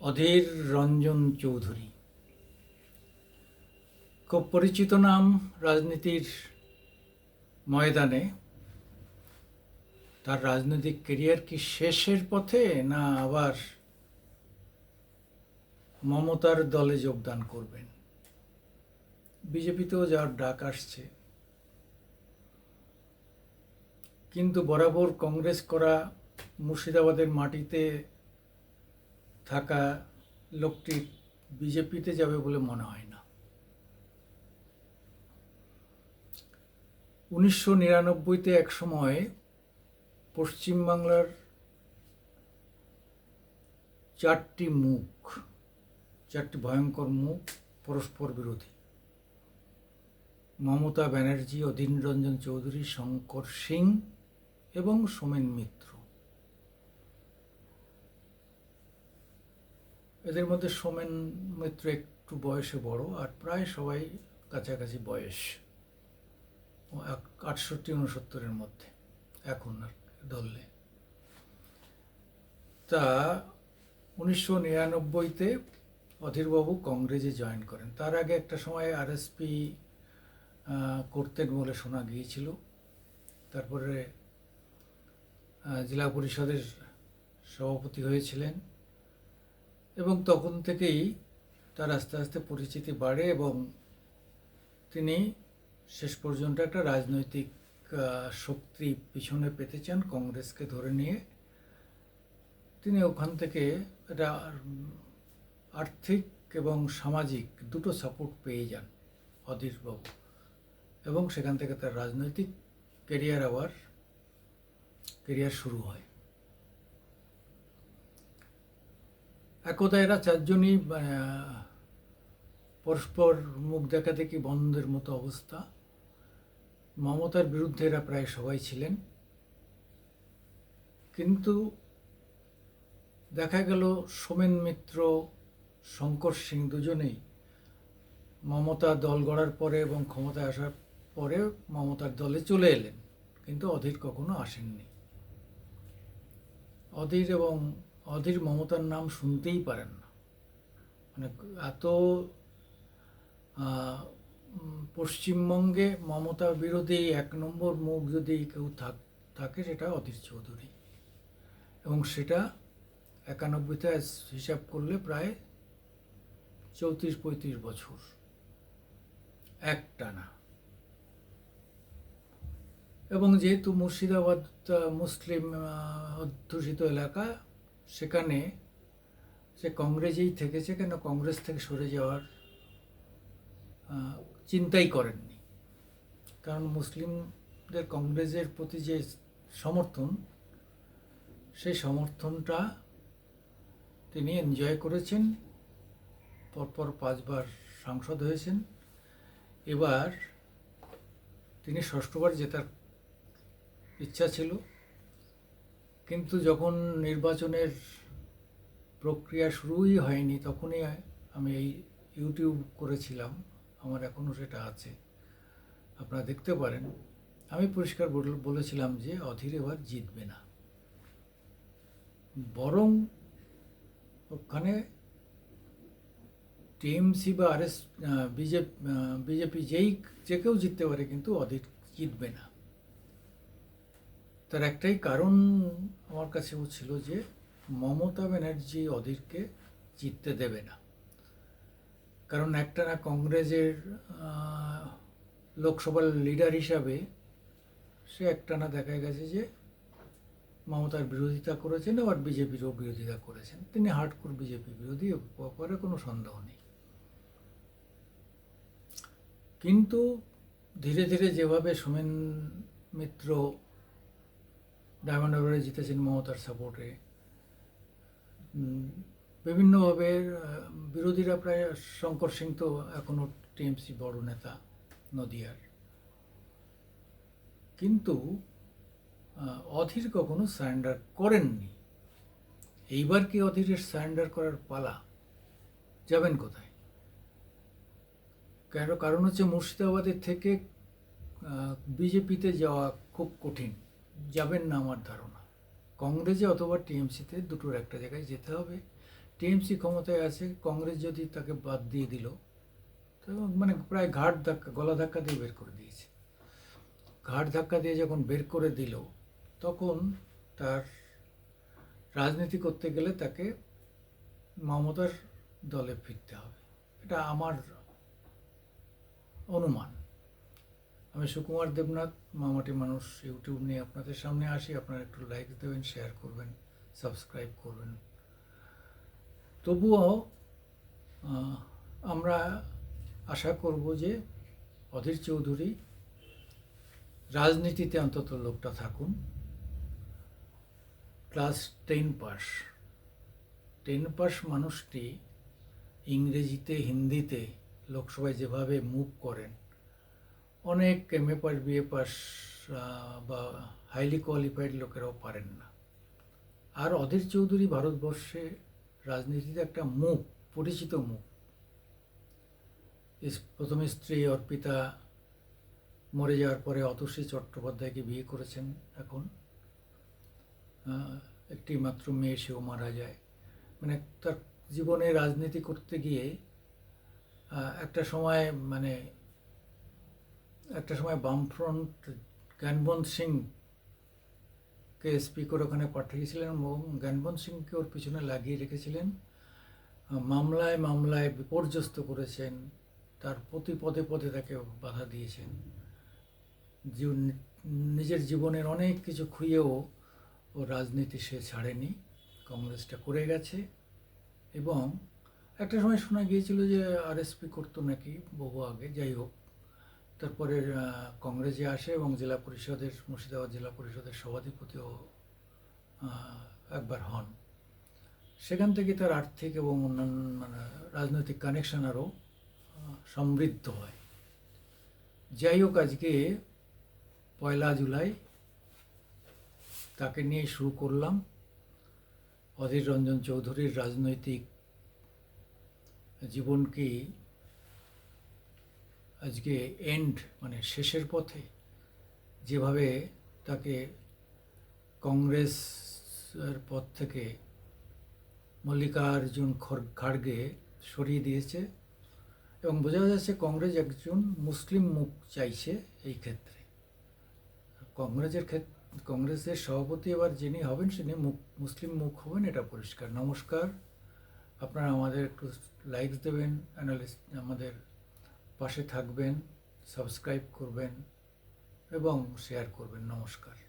অধীর রঞ্জন চৌধুরী। খুব পরিচিত নাম রাজনীতির ময়দানে। তার রাজনৈতিক কেরিয়ার কি শেষের পথে, না আবার মমতার দলে যোগদান করবেন? বিজেপিতেও যাওয়ার ডাক আসছে। কিন্তু বরাবর কংগ্রেস করা মুর্শিদাবাদের মাটিতে থাকা লোকটি বিজেপিতে যাবে বলে মনে হয় না। উনিশশো নিরানব্বইতে এক সময় পশ্চিমবাংলার চারটি মুখ, চারটি ভয়ঙ্কর মুখ পরস্পর বিরোধী। মমতা ব্যানার্জি অধীর রঞ্জন চৌধুরী, শঙ্কর সিং এবং সোমেন মিত্র। এদের মধ্যে সোমেন মিত্র একটু বয়সে বড় আর প্রায় সবাই কাছাকাছি বয়স। আটষট্টি উনসত্তরের মধ্যে। এখন আর ধরলে তা উনিশশো নিরানব্বইতে অধীরবাবু কংগ্রেসে জয়েন করেন। তার আগে একটা সময় আরএসপি করতেন বলে শোনা গিয়েছিল। তারপরে জেলা পরিষদের সভাপতি হয়েছিলেন। এবং তখন থেকেই তার আস্তে আস্তে পরিচিতি বাড়ে এবং তিনি শেষ পর্যন্ত একটা রাজনৈতিক শক্তি পিছনে পেতে চান কংগ্রেসকে ধরে নিয়ে। তিনি ওখান থেকে একটা আর্থিক এবং সামাজিক দুটো সাপোর্ট পেয়ে যান অধীরবাবু এবং সেখান থেকে তার রাজনৈতিক কেরিয়ার আবার কেরিয়ার শুরু হয়। একদা এরা চারজনই পরস্পর মুখ দেখা দেখি বন্ধের মতো অবস্থা। মমতার বিরুদ্ধে এরা প্রায় সবাই ছিলেন। কিন্তু দেখা গেল সোমেন মিত্র, শঙ্কর সিং দুজনেই মমতা দল গড়ার পরে এবং ক্ষমতায় আসার পরে মমতার দলে চলে এলেন। কিন্তু অধীর কখনো আসেননি। অধীর এবং অধীর মমতার নাম শুনতেই পারেন না। মানে এত পশ্চিমবঙ্গে মমতা বিরোধী এক নম্বর মুখ যদি কেউ থাক, থাকে সেটা অধীর চৌধুরী। এবং সেটা একানব্বইতে হিসাব করলে প্রায় চৌত্রিশ পঁয়ত্রিশ বছর একটানা এবং যেহেতু মুর্শিদাবাদ মুসলিম অধ্যুষিত এলাকা সেখানে সে কংগ্রেসেই থেকেছে কেন কংগ্রেস থেকে সরে যাওয়ার চিন্তাই করেননি। কারণ মুসলিমদের কংগ্রেসের প্রতি যে সমর্থন, সেই সমর্থনটা তিনি এনজয় করেছেন। পরপর পাঁচবার সাংসদ হয়েছেন। এবার তিনি ষষ্ঠবার জেতার ইচ্ছা ছিল। কিন্তু যখন নির্বাচনের প্রক্রিয়া শুরুই হয়নি, তখনই আমি এই ইউটিউব করেছিলাম। আমার এখনও সেটা আছে। আপনারা দেখতে পারেন। আমি পরিষ্কার বল- বলেছিলাম যে অধীর এবার জিতবে না। বরং ওখানে টিএমসি বা আর এস বিজেপি বিজেপি যেই, যে কেউ জিততে পারে কিন্তু অধীর জিতবে না। তার একটাই কারণ আমার কাছেও ছিল যে মমতা ব্যানার্জি অধীরকে জিততে দেবে না। কারণ একটানা কংগ্রেসের লোকসভার লিডার হিসাবে সে একটানা দেখা গেছে যে মমতার বিরোধিতা করেছেন আবার বিজেপিরও বিরোধিতা করেছেন। তিনি হার্ডকোর বিজেপি বিরোধী, ব্যাপারে কোনো সন্দেহ নেই। কিন্তু ধীরে ধীরে যেভাবে সোমেন মিত্র ডায়মন্ড হারবারে জিতেছেন মমতার সাপোর্টে। বিভিন্নভাবে বিরোধীরা প্রায় শঙ্কর সিং তো এখনও টিএমসি বড় নেতা, নদিয়ার। কিন্তু অধীর কখনো সারেন্ডার করেননি। এইবার কি অধীরের সারেন্ডার করার পালা? যাবেন কোথায়? কেন? কারণ হচ্ছে মুর্শিদাবাদের থেকে বিজেপিতে যাওয়া খুব কঠিন। যাবেন না আমার ধারণা। কংগ্রেসে অথবা টিএমসিতে দুটোর একটা জায়গায় যেতে হবে। টিএমসি ক্ষমতায় আছে, কংগ্রেস যদি তাকে বাদ দিয়ে দিল, তো মানে প্রায় ঘাট ধাক্কা, গলা ধাক্কা দিয়ে বের করে দিয়েছে। ঘাট ধাক্কা দিয়ে যখন বের করে দিল, তখন তার রাজনীতি করতে গেলে তাকে মমতার দলে ফিরতে হবে। এটা আমার অনুমান। আমি সুকুমার দেবনাথ, মামাটি মানুষ, ইউটিউব নিয়ে আপনাদের সামনে আসি। আপনারা একটু লাইক দেবেন শেয়ার করবেন সাবস্ক্রাইব করবেন। তবুও আমরা আশা করব যে অধীর চৌধুরী রাজনীতিতে অন্তত লোকটা থাকুন। Class ten pass. Ten pass মানুষটি ইংরেজিতে, হিন্দিতে লোকসভায় যেভাবে মুভ করেন অনেক M A pass BA pass বা হাইলি কোয়ালিফাইড লোকেরাও পারেন না। আর অধীর চৌধুরী ভারতবর্ষে রাজনীতিতে একটা মুখ, পরিচিত মুখ। প্রথম স্ত্রী অর্পিতা মরে যাওয়ার পরে অতসী চট্টোপাধ্যায়কে বিয়ে করেছেন এখন। একটি মাত্র মেয়ে, সেও মারা যায়। মানে তার জীবনে রাজনীতি করতে গিয়ে একটা সময় মানে একটা সময় বামফ্রন্ট জ্ঞানবন্ত সিং কে স্পিকার ওখানে পাঠিয়েছিলেন এবং জ্ঞানবন্ত সিংকে ওর পিছনে লাগিয়ে রেখেছিলেন। মামলায় মামলায় বিপর্যস্ত করেছেন, তার প্রতি পদে পদে তাকে বাধা দিয়েছেন। নিজের জীবনের অনেক কিছু খুইয়েও ও রাজনীতি সে ছাড়েনি, কংগ্রেসটা করে গেছে। এবং একটা সময় শোনা গিয়েছিল যে আরএসপি করতো নাকি বহু আগে, যাই হোক। তারপরে কংগ্রেসে আসে এবং জেলা পরিষদের, মুর্শিদাবাদ জেলা পরিষদের সভাধিপতিও একবার হন। সেখান থেকে তার আর্থিক এবং অন্যান্য মানে রাজনৈতিক কানেকশন আরও সমৃদ্ধ হয়। যাই হোক, আজকে পয়লা জুলাই তাকে নিয়ে শুরু করলাম অধীর রঞ্জন চৌধুরীর রাজনৈতিক জীবনকে আজকে এন্ড মানে শেষের পথে যেভাবে তাকে কংগ্রেসের পদ থেকে মল্লিকার্জুন খড়- খাড়গে সরিয়ে দিয়েছে এবং বোঝা যাচ্ছে কংগ্রেস একজন মুসলিম মুখ চাইছে এই ক্ষেত্রে। কংগ্রেসের ক্ষেত্রে কংগ্রেসের সভাপতি এবার যিনি হবেন, তিনি মুখ, মুসলিম মুখ হবেন, এটা পরিষ্কার। নমস্কার। আপনারা আমাদের একটু লাইকস দেবেন অ্যানালিস্ট আমাদের পাশে থাকবেন সাবস্ক্রাইব করবেন এবং শেয়ার করবেন। নমস্কার।